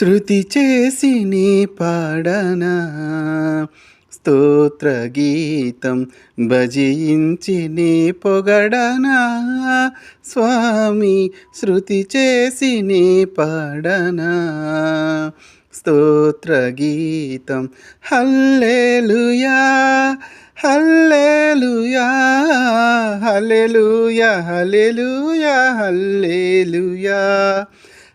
శృతి చేసి నీ పాడనా. స్తోత్ర గీతం భజించి నీ పొగడనా. స్వామి శృతి చేసి నీ పాడనా. స్తోత్ర గీతం hallelujah hallelujah hallelujah hallelujah hallelujah.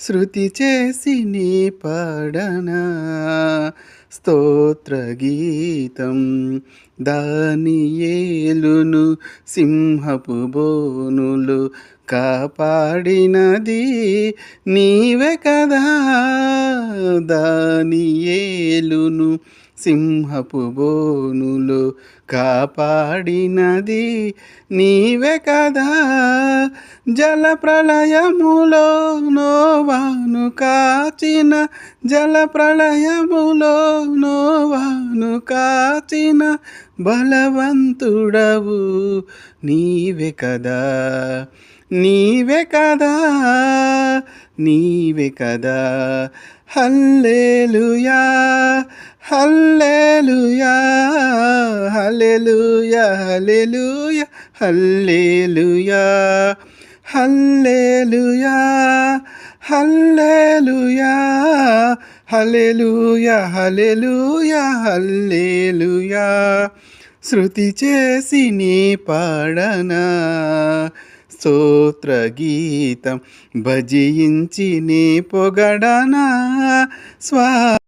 శృతి చేసి నీ పాడనా. స్తోత్ర గీతం ఏలును సింహపు బోనులు కాపాడినది నీవే కదా. దాని ఏలును సింహపు బోనులు కాపాడినది నీవే కదా. జల ప్రళయములో నోవాను కాచిన జల ప్రళయములో నోవాను కాచిన బలవంతుడవు నీవే కదా నీవే కదా నీవే కదా. Hallelujah hallelujah hallelujah hallelujah hallelujah. Hallelujah hallelujah hallelujah hallelujah హల్లెలూయా శృతి చేసి నీ పాడనా స్తోత్ర గీతం భజించి నీ పొగడనా. స్వా